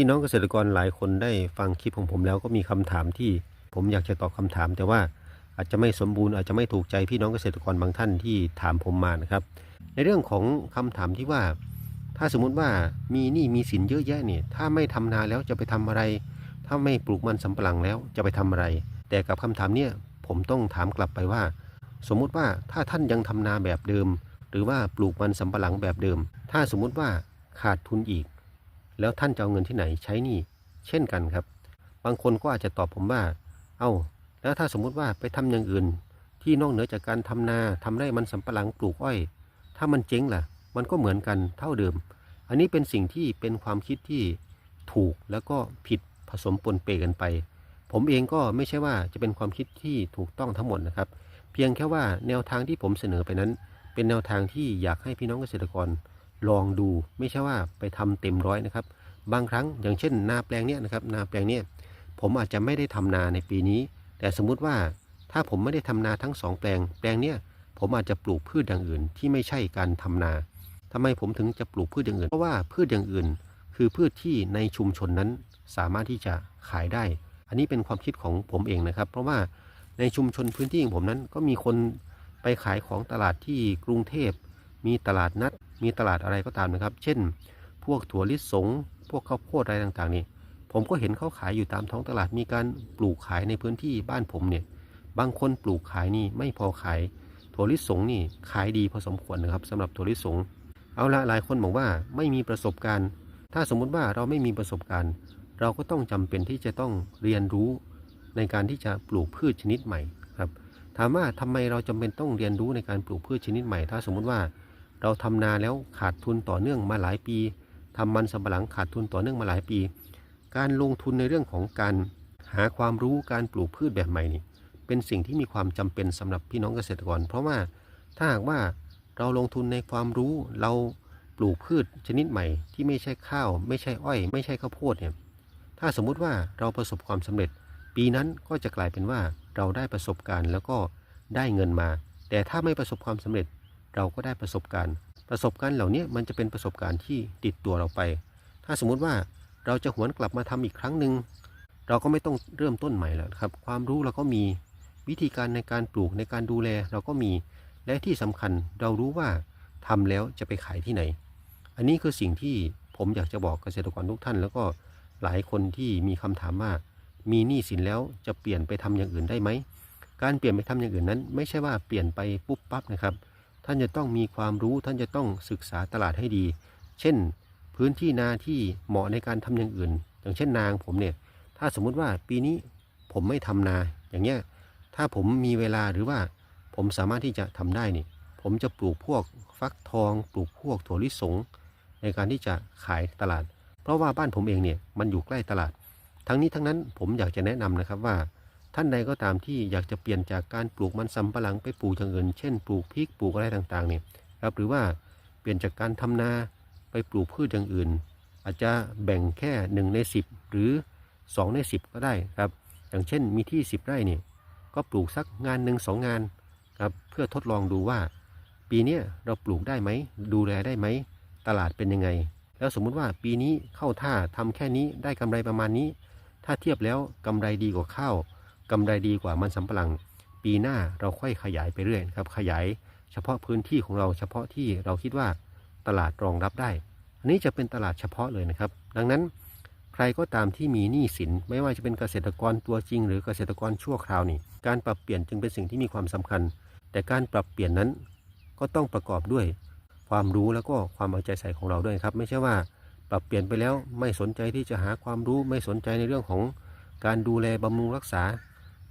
พี่น้องเกษตรกรหลายคนได้ฟังคลิปของผมแล้วก็มีคำถามที่ผมอยากจะตอบคำถาม แต่ว่าอาจจะไม่สมบูรณ์อาจจะไม่ถูกใจพี่น้องเกษตรกรบางท่านที่ถามผมมานะครับ ในเรื่องของคำถามที่ว่า ถ้าสมมุติว่ามีหนี้มีสินเยอะแยะเนี่ยถ้าไม่ทำนาแล้วจะไปทำอะไร ถ้าไม่ปลูกมันสำปะหลังแล้วจะไปทำอะไร แต่กับคำถามเนี่ยผมต้องถามกลับไปว่า สมมุติว่าถ้าท่านยังทำนาแบบเดิม หรือว่าปลูกมันสำปะหลังแบบเดิม ถ้าสมมุติว่าขาดทุนอีก แล้วท่านจะเอาเงินที่ไหนใช้หนี้เช่นกันครับ บางคนก็อาจจะตอบผมว่า เอา้า แล้วถ้าสมมุติว่าไปทำอย่างอื่น ที่นอกเหนือจากการทำนาทำไร่มันสำปะหลังปลูกอ้อย ถ้ามันเจ๊งล่ะ มันก็เหมือนกันเท่าเดิม อันนี้เป็นสิ่งที่เป็นความคิดที่ถูกแล้วก็ผิดผสมปนเปกันไป ผมเองก็ไม่ใช่ว่าจะเป็นความคิดที่ถูกต้องทั้งหมดนะครับ เพียงแค่ว่าแนวทางที่ผมเสนอไปนั้น เป็นแนวทางที่อยากให้พี่น้องเกษตรกรลองดู ไม่ใช่ว่าไปทำเต็มร้อยนะครับ บางครั้งอย่างเช่น นาแปลงเนี้ยนะครับนาแปลงเนี้ยผมอาจจะไม่ได้ทำนาในปีนี้ แต่สมมุติว่าถ้าผมไม่ได้ทำนาทั้งสองแปลง แปลงเนี้ยผมอาจจะปลูกพืชอย่างอื่นที่ไม่ใช่การทำนาทำไมผมถึงจะปลูกพืชอย่างอื่น เพราะว่าพืชอย่างอื่น คือพืชที่ในชุมชนนั้นสามารถที่จะขายได้ อันนี้เป็นความคิดของผมเองนะครับ เพราะว่าในชุมชนพื้นที่ของผมนั้นก็มีคนไปขายของตลาดที่กรุงเทพ มีตลาดนัด มีตลาดอะไรก็ตามนะครับ เช่น พวกถั่วลิสง พวกข้าวโพดอะไรต่างๆนี่ผมก็เห็นเขาขายอยู่ตามท้องตลาดมีการปลูกขายในพื้นที่บ้านผมเนี่ย บางคนปลูกขายนี่ไม่พอขายถั่วลิสงนี่ขายดีพอสมควรนะครับสำหรับถั่วลิสง เอาละหลายคนบอกว่าไม่มีประสบการณ์ ถ้าสมมุติว่าเราไม่มีประสบการณ์ เราก็ต้องจำเป็นที่จะต้องเรียนรู้ในการที่จะปลูกพืชชนิดใหม่ครับถามว่าทำไมเราจำเป็นต้องเรียนรู้ในการปลูกพืชชนิดใหม่ ถ้าสมมุติว่าเราทำนาแล้วขาดทุนต่อเนื่องมาหลายปี ทำมันสำปะหลังขาดทุนต่อเนื่องมาหลายปี การลงทุนในเรื่องของการหาความรู้การปลูกพืชแบบใหม่นี่เป็นสิ่งที่มีความจำเป็นสำหรับพี่น้องเกษตรกร เพราะว่าถ้าหากว่าเราลงทุนในความรู้เราปลูกพืชชนิดใหม่ ที่ไม่ใช่ข้าว ไม่ใช่อ้อย ไม่ใช่ข้าวโพดเนี่ยถ้าสมมุติว่าเราประสบความสำเร็จ ปีนั้นก็จะกลายเป็นว่าเราได้ประสบการณ์แล้วก็ได้เงินมา แต่ถ้าไม่ประสบความสำเร็จเราก็ได้ประสบการณ์ ประสบการณ์เหล่านี้มันจะเป็นประสบการณ์ที่ติดตัวเราไป ถ้าสมมุติว่าเราจะหวนกลับมาทำอีกครั้งหนึ่งเราก็ไม่ต้องเริ่มต้นใหม่แล้วครับ ความรู้เราก็มีวิธีการในการปลูกในการดูแลเราก็มีและที่สำคัญเรารู้ว่าทำแล้วจะไปขายที่ไหน อันนี้คือสิ่งที่ผมอยากจะบอกเกษตรกรทุกท่าน แล้วก็หลายคนที่มีคำถามว่ามีหนี้สินแล้วจะเปลี่ยนไปทำอย่างอื่นได้ไหมการเปลี่ยนไปทำอย่างอื่นนั้น ไม่ใช่ว่าเปลี่ยนไปปุ๊บปั๊บนะครับ ท่านจะต้องมีความรู้ท่านจะต้องศึกษาตลาดให้ดี เช่น พื้นที่นาที่เหมาะในการทำอย่างอื่น อย่างเช่นนางผมเนี่ย ถ้าสมมุติว่าปีนี้ผมไม่ทำนา อย่างเงี้ย ถ้าผมมีเวลาหรือว่าผมสามารถที่จะทำได้นี่ ผมจะปลูกพวกฟักทอง ปลูกพวกถั่วลิสง ในการที่จะขายตลาด เพราะว่าบ้านผมเองเนี่ยมันอยู่ใกล้ตลาด ทั้งนี้ทั้งนั้นผมอยากจะแนะนำนะครับว่า ท่านใดก็ตามที่อยากจะเปลี่ยนจากการปลูกมันสำปะหลังไปปลูกอย่างอื่น เช่นปลูกพริกปลูกอะไรต่างๆเนี่ยครับหรือว่าเปลี่ยนจากการทำนาไปปลูกพืชอย่างอื่น อาจจะแบ่งแค่ 1 ใน 10 หรือ 2 ใน 10 ก็ได้ครับอย่างเช่นมีที่ 10 ไร่เนี่ยก็ปลูกสักงานหนึ่งสองงานครับเพื่อทดลองดูว่า ปีนี้เราปลูกได้ไหม ดูแลได้ไหม ตลาดเป็นยังไง แล้วสมมุติว่าปีนี้เข้าท่าทำแค่นี้ได้กำไรประมาณนี้ ถ้าเทียบแล้วกำไรดีกว่าข้าว กำไรดีกว่ามันสำปะหลัง ปีหน้าเราค่อยขยายไปเรื่อยครับ ขยายเฉพาะพื้นที่ของเราเฉพาะที่เราคิดว่าตลาดรองรับได้ อันนี้จะเป็นตลาดเฉพาะเลยนะครับ ดังนั้นใครก็ตามที่มีหนี้สิน ไม่ว่าจะเป็นเกษตรกรตัวจริง หรือเกษตรกรชั่วคราวนี่ การปรับเปลี่ยนจึงเป็นสิ่งที่มีความสำคัญ แต่การปรับเปลี่ยนนั้นก็ต้องประกอบด้วย ความรู้แล้วก็ความเอาใจใส่ของเราด้วยครับ ไม่ใช่ว่าปรับเปลี่ยนไปแล้วไม่สนใจที่จะหาความรู้ไม่สนใจในเรื่องของการดูแลบำรุงรักษา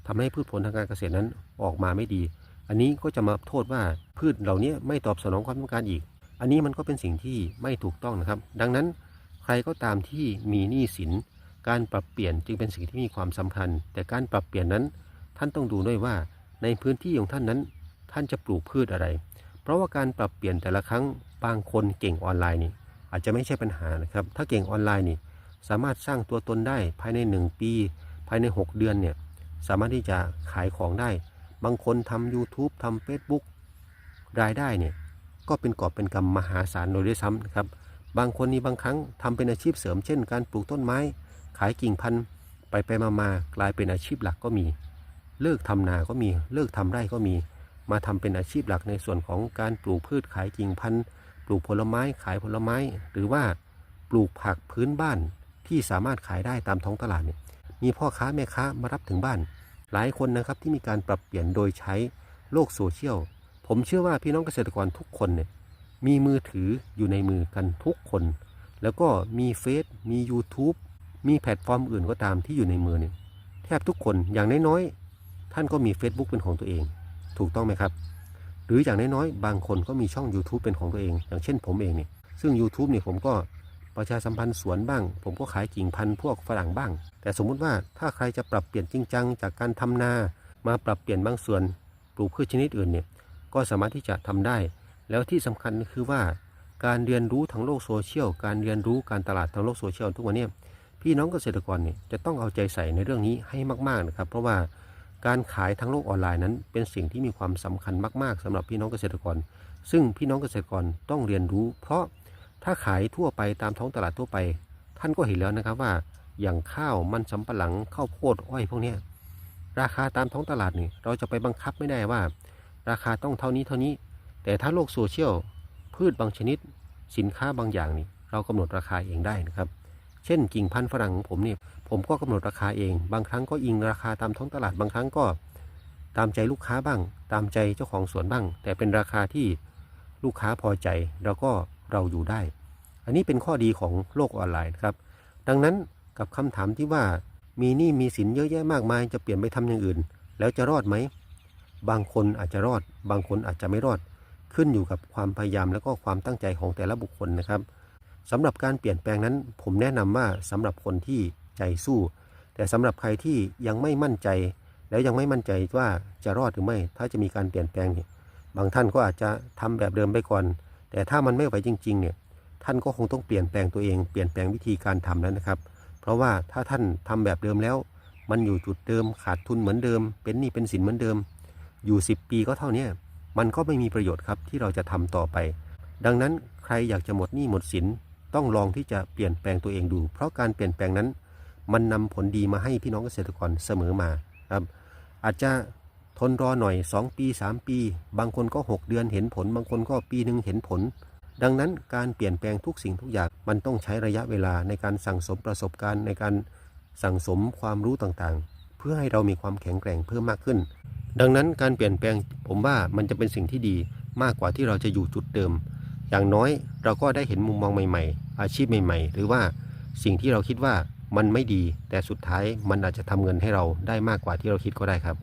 ทำให้พืชผลทางการเกษตรนั้นออกมาไม่ดี อันนี้ก็จะมาโทษว่าพืชเหล่านี้ไม่ตอบสนองความต้องการอีก อันนี้มันก็เป็นสิ่งที่ไม่ถูกต้องนะครับ ดังนั้นใครก็ตามที่มีหนี้สิน การปรับเปลี่ยนจึงเป็นสิ่งที่มีความสำคัญ แต่การปรับเปลี่ยนนั้น ท่านต้องดูด้วยว่าในพื้นที่ของท่านนั้น ท่านจะปลูกพืชอะไร เพราะว่าการปรับเปลี่ยนแต่ละครั้งบางคนเก่งออนไลน์นี่อาจจะไม่ใช่ปัญหานะครับ ถ้าเก่งออนไลน์นี่สามารถสร้างตัวตนได้ภายใน 1 ปี ภายใน 6 เดือนเนี่ย สามารถที่จะขายของได้ บางคนทำ YouTube ทำ Facebook รายได้เนี่ยก็เป็นกอบเป็นกำมหาศาลโดยด้วยซ้ำนะครับ บางคนนี่บางครั้งทำเป็นอาชีพเสริมเช่น การปลูกต้นไม้ ขายกิ่งพันธุ์ไปไปมามากลายเป็นอาชีพหลักก็มี เลิกทำนาก็มี เลิกทำไร่ก็มี มาทำเป็นอาชีพหลักในส่วนของการปลูกพืชขายกิ่งพันธุ์ ปลูกผลไม้ขายผลไม้ หรือว่าปลูกผักพื้นบ้านที่สามารถขายได้ตามท้องตลาดเนี่ย มีพ่อค้าแม่ค้ามารับถึงบ้าน หลายคนนะครับที่มีการปรับเปลี่ยนโดยใช้โลกโซเชียล ผมเชื่อว่าพี่น้องเกษตรกรทุกคนเนี่ยมีมือถืออยู่ในมือกันทุกคน แล้วก็มีเฟซมี YouTube มีแพลตฟอร์มอื่นก็ตามที่อยู่ในมือเนี่ยแทบทุกคนอย่างน้อยๆ ท่านก็มี Facebook เป็นของตัวเอง ถูกต้องไหมครับ หรืออย่างน้อยๆ บางคนก็มีช่อง YouTube เป็นของตัวเอง อย่างเช่นผมเองเนี่ยซึ่ง YouTube เนี่ยผมก็ประชาสัมพันธ์สวนบ้าง ผมก็ขายกิ่งพันธุ์พวกฝรั่งบ้าง สมมุติว่าถ้าใครจะปรับเปลี่ยนจริงจังจากการทำนา มาปรับเปลี่ยนบางส่วนปลูกพืชชนิดอื่นเนี่ยก็สามารถที่จะทำได้ แล้วที่สำคัญคือว่าการเรียนรู้ทางโลกโซเชียล การเรียนรู้การตลาดทางโลกโซเชียลทุกวันนี้พี่น้องเกษตรกรเนี่ยจะต้องเอาใจใส่ในเรื่องนี้ให้มากๆนะครับ เพราะว่าการขายทางโลกออนไลน์นั้น เป็นสิ่งที่มีความสำคัญมาก ๆสำหรับพี่น้องเกษตรกร ซึ่งพี่น้องเกษตรกรต้องเรียนรู้ เพราะถ้าขายทั่วไปตามท้องตลาดทั่วไป ท่านก็เห็นแล้วนะครับว่า อย่างข้าวมันสำปะหลังข้าวโพดอ้อยพวกนี้ราคาตามท้องตลาดนี่เราจะไปบังคับไม่ได้ว่า ราคาต้องเท่านี้เท่านี้ แต่ถ้าโลกโซเชียลพืชบางชนิด สินค้าบางอย่างนี่ เรากำหนดราคาเองได้นะครับ เช่นกิ่งพันธุ์ฝรั่งของผมเนี่ยผมก็กำหนดราคาเอง บางครั้งก็อิงราคาตามท้องตลาดบางครั้งก็ ตามใจลูกค้าบ้าง ตามใจเจ้าของสวนบ้าง แต่เป็นราคาที่ลูกค้าพอใจแล้วก็เราอยู่ได้ อันนี้เป็นข้อดีของโลกออนไลน์นครับ ดังนั้น กับคำถามที่ว่ามีหนี้มีสินเยอะแยะมากมาย จะเปลี่ยนไปทำอย่างอื่น แล้วจะรอดไหม บางคนอาจจะรอด บางคนอาจจะไม่รอด ขึ้นอยู่กับความพยายามและก็ความตั้งใจของแต่ละบุคคลนะครับสำหรับการเปลี่ยนแปลงนั้น ผมแนะนำว่าสำหรับคนที่ใจสู้ แต่สำหรับใครที่ยังไม่มั่นใจ แล้วยังไม่มั่นใจว่าจะรอดหรือไม่ ถ้าจะมีการเปลี่ยนแปลงเนี่ยบางท่านก็อาจจะทำแบบเดิมไปก่อน แต่ถ้ามันไม่ไหวจริงๆเนี่ยท่านก็คงต้องเปลี่ยนแปลงตัวเอง เปลี่ยนแปลงวิธีการทำแล้วนะครับ ราะว่าถ้าท่านทำแบบเดิมแล้ว มันอยู่จุดเดิมขาดทุนเหมือนเดิม เป็นหนี้เป็นสินเหมือนเดิม อยู่ 10 ปีก็เท่านี้มันก็ไม่มีประโยชน์ครับที่เราจะทำต่อไป ดังนั้นใครอยากจะหมดหนี้หมดสินต้องลองที่จะเปลี่ยนแปลงตัวเองดู เพราะการเปลี่ยนแปลงนั้น มันนำผลดีมาให้พี่น้องเกษตรกรเสมอมาครับอาจจะทนรอหน่อย 2 ปี 3 ปี บางคนก็ 6 เดือนเห็นผล บางคนก็ปีหนึ่งเห็นผล ดังนั้นการเปลี่ยนแปลงทุกสิ่งทุกอย่างมันต้องใช้ระยะเวลาในการสั่งสมประสบการณ์ ในการสั่งสมความรู้ต่างๆ เพื่อให้เรามีความแข็งแกร่งเพิ่มมากขึ้น ดังนั้นการเปลี่ยนแปลงผมว่ามันจะเป็นสิ่งที่ดีมากกว่าที่เราจะอยู่จุดเดิม อย่างน้อยเราก็ได้เห็นมุมมองใหม่ ๆ อาชีพใหม่ ๆ หรือว่าสิ่งที่เราคิดว่ามันไม่ดี แต่สุดท้ายมันอาจจะทำเงินให้เราได้มากกว่าที่เราคิดก็ได้ครับ